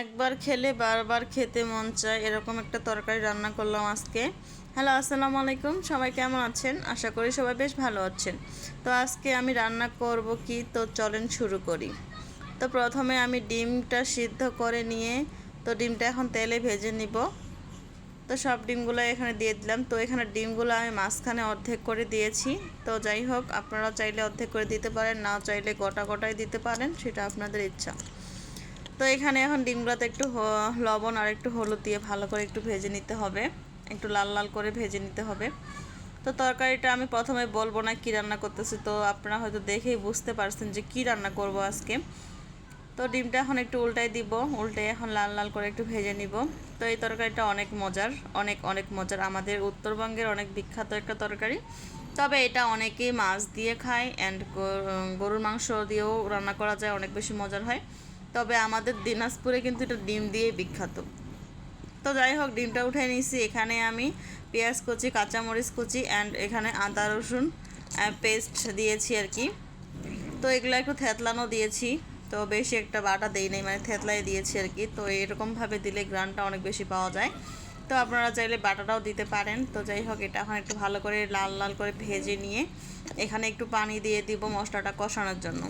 একবার খেলে বারবার খেতে মন চায়, এরকম একটা তরকারি রান্না করলাম আজকে। হ্যালো আসসালামু আলাইকুম। সবাই কেমন আছেন? আশা করি সবাই বেশ ভালো আছেন। তো আজকে আমি রান্না করব কি? তো চলেন শুরু করি। তো প্রথমে আমি ডিমটা সিদ্ধ করে নিয়ে, তো ডিমটা এখন তেলে ভেজে নিব। তো সব ডিমগুলো এখানে দিয়ে দিলাম। তো এখানে ডিমগুলো আমি মাঝখানে অর্ধেক করে দিয়েছি। তো যাই হোক, আপনারা চাইলে অর্ধেক করে দিতে পারেন, না চাইলে গোটা গোটাই দিতে পারেন, সেটা আপনাদের ইচ্ছা। তো এখানে এখন ডিমগুলোতে একটু লবণ আর একটু হলুদ দিয়ে ভালো করে একটু ভেজে নিতে হবে। একটু লাল লাল করে ভেজে নিতে হবে। তো তরকারিটা আমি প্রথমে বলব না কী রান্না করতেছি, তো আপনারা হয়তো দেখেই বুঝতে পারছেন যে কী রান্না করব আজকে। তো ডিমটা এখন একটু উল্টাই দিব, উল্টে এখন লাল লাল করে একটু ভেজে নিব। তো এই তরকারিটা অনেক মজার, অনেক অনেক মজার। আমাদের উত্তরবঙ্গের অনেক বিখ্যাত একটা তরকারি। তবে এটা অনেকেই মাছ দিয়ে খায় অ্যান্ড গরুর মাংস দিয়েও রান্না করা যায়, অনেক বেশি মজার হয়। তবে আমাদের দিনাজপুরে কিন্তু এটা ডিম দিয়ে বিখ্যাত। তো যাই হোক, ডিমটা উঠে নিয়েছি। এখানে আমি পেঁয়াজ কুচি, কাঁচামরিচ কুচি অ্যান্ড এখানে আদা, রসুন পেস্ট দিয়েছি আর কি। তো এগুলো একটু থেতলানো দিয়েছি। তো বেশি একটা বাটা দেই নাই মানে থেতলাই দিয়েছি আর কি। তো এরকমভাবে দিলে গ্রানটা অনেক বেশি পাওয়া যায়। তো আপনারা চাইলে বাটাটাও দিতে পারেন। তো যাই হোক, এটা এখন একটু ভালো করে লাল লাল করে ভেজে নিয়ে এখানে একটু পানি দিয়ে দিব মশলাটা কষানোর জন্য।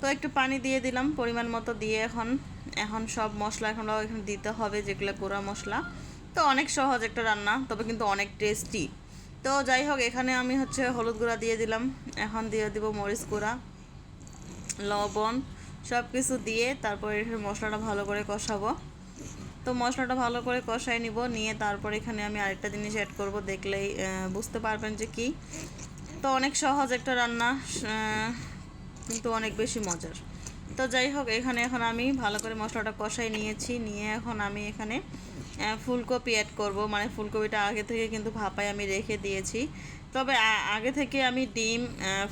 তো একটু পানি দিয়ে দিলাম, পরিমাণ মতো দিয়ে এখন এখন সব মশলা এখন এখানে দিতে হবে, যেগুলো গুঁড়া মশলা। তো অনেক সহজ একটা রান্না, তবে কিন্তু অনেক টেস্টি তো যাই হোক, এখানে আমি হচ্ছে হলুদ গুঁড়া দিয়ে দিলাম, এখন দিয়ে দিব মরিচ গুঁড়া, লবণ সব কিছু দিয়ে তারপর এখানে মশলাটা ভালো করে কষাবো। তো মশলাটা ভালো করে কষাই নিব, নিয়ে তারপর এখানে আমি আরেকটা জিনিস অ্যাড করব, দেখলেই বুঝতে পারবেন যে কি। তো অনেক সহজ একটা রান্না কিন্তু অনেক বেশি মজার। তো যাই হোক, এখানে এখন আমি ভালো করে মশলাটা কষাই নিয়েছি। নিয়ে এখন আমি এখানে ফুলকপি অ্যাড করব। মানে ফুলকপিটা আগে থেকে কিন্তু ভাপায় আমি রেখে দিয়েছি। তবে আগে থেকে আমি ডিম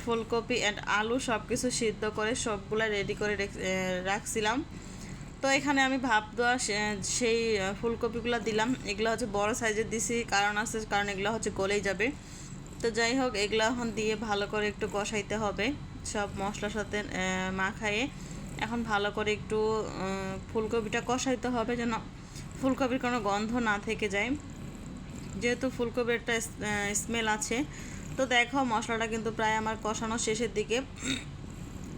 ফুলকপি অ্যান্ড আলু সব কিছু সিদ্ধ করে সবগুলো রেডি করে রাখছিলাম। তো এখানে আমি ভাপ দেওয়া সেই ফুলকপিগুলো দিলাম। এগুলো হচ্ছে বড় সাইজের দিছি। কারণ আছে, কারণ এগুলো হচ্ছে গলেই যাবে। তো যাই হোক, এগুলো এখন দিয়ে ভালো করে একটু কষাইতে হবে। সব মশলার সাথে মাখায়ে এখন ভালো করে একটু ফুলকপিটা কষাইতে হবে যেন ফুলকপির কোনো গন্ধ না থেকে যায়। যেহেতু ফুলকপির একটা স্মেল আছে, তো দেখো মশলাটা কিন্তু প্রায় আমার কষানো শেষের দিকে।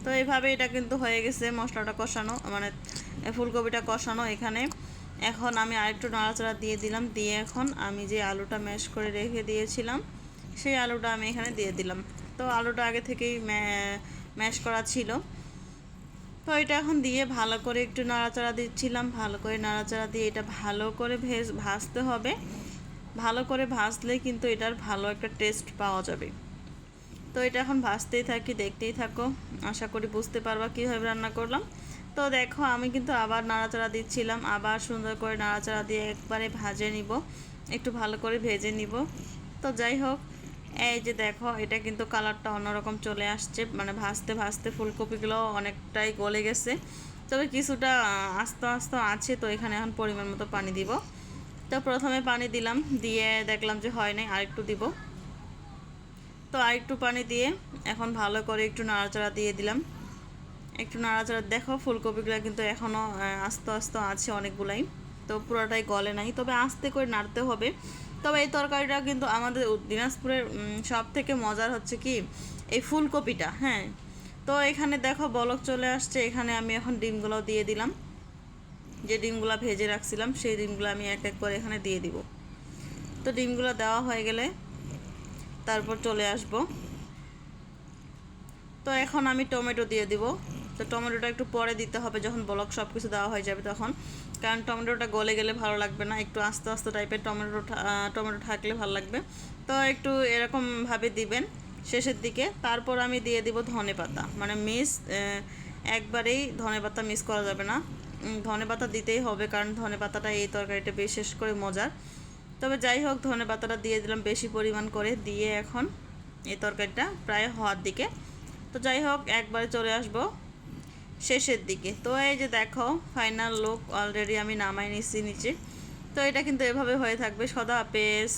তো এইভাবে এটা কিন্তু হয়ে গেছে মশলাটা কষানো মানে ফুলকপিটা কষানো এখানে। এখন আমি আরেকটু নাড়াচাড়া দিয়ে দিলাম, দিয়ে এখন আমি যে আলুটা ম্যাশ করে রেখে দিয়েছিলাম সেই আলুটা আমি এখানে দিয়ে দিলাম। তো আলুটা আগে থেকেই ম্যাশ করা ছিল। তো এটা এখন দিয়ে ভালো করে একটু নাড়াচাড়া দিচ্ছিলাম। ভালো করে নাড়াচাড়া দিয়ে এটা ভালো করে ভেজ, ভাজতে হবে। ভালো করে ভাজলে কিন্তু এটার ভালো একটা টেস্ট পাওয়া যাবে। তো এটা এখন ভাজতেই থাকি, দেখতেই থাকো। আশা করি বুঝতে পারবা কীভাবে রান্না করলাম। তো দেখো, আমি কিন্তু আবার নাড়াচাড়া দিচ্ছিলাম। আবার সুন্দর করে নাড়াচাড়া দিয়ে একবারে ভাজে নিব। একটু ভালো করে ভেজে নিব। তো যাই হোক এই যে দেখো, এটা কিন্তু কালারটা অন্যরকম চলে আসছে। মানে ভাজতে ভাজতে ফুলকপিগুলো অনেকটাই গলে গেছে। তবে কিছুটা আস্তে আস্তে আছে, তো এখানে এখন পরিমাণ মতো পানি দিব। তো প্রথমে পানি দিলাম, দিয়ে দেখলাম যে হয় নাই, আরেকটু দিব। তো আরেকটু পানি দিয়ে এখন ভালো করে একটু নাড়াচাড়া দিয়ে দিলাম। একটু নাড়াচাড়া, দেখো ফুলকপিগুলো কিন্তু এখনও আস্তে আস্তে আছে অনেকগুলাই। তো পুরোটাই গলে নাই, তবে আস্তে করে নাড়তে হবে। তবে এই তরকারিটা কিন্তু আমাদের দিনাজপুরের সব থেকে মজার হচ্ছে কি, এই ফুলকপিটা হ্যাঁ। তো এখানে দেখো বলক চলে আসছে, এখানে আমি এখন ডিমগুলো দিয়ে দিলাম। যে ডিমগুলো ভেজে রাখছিলাম, সেই ডিমগুলো আমি এক এক করে এখানে দিয়ে দিব। তো ডিমগুলো দেওয়া হয়ে গেলে তারপর চলে আসব। তো এখন আমি টমেটো দিয়ে দিব। তো টমেটোটা একটু পরে দিতে হবে যখন ব্লক সব কিছু দেওয়া হয়ে যাবে তখন। কারণ টমেটোটা গলে গেলে ভালো লাগবে না, একটু আস্তে আস্তে টাইপের টমেটো টমেটো থাকলে ভালো লাগবে। তো একটু এরকমভাবে দিবেন শেষের দিকে। তারপর আমি দিয়ে দিব ধনে পাতা। মানে মিস একবারেই ধনে পাতা মিস করা যাবে না। ধনে পাতা দিতেই হবে কারণ ধনে পাতাটা এই তরকারিটা বিশেষ করে মজার। তবে যাই হোক, ধনে পাতাটা দিয়ে দিলাম বেশি পরিমাণ করে দিয়ে এখন এই তরকারিটা প্রায় হওয়ার দিকে। তো যাই হোক, একবারে চলে আসব। শেষের দিকে। তো এই যে দেখো ফাইনাল লুক অলরেডি আমি নামাই নিচ্ছি নিচে। তো এটা কিন্তু এভাবে হয়ে থাকবে, সদা পেস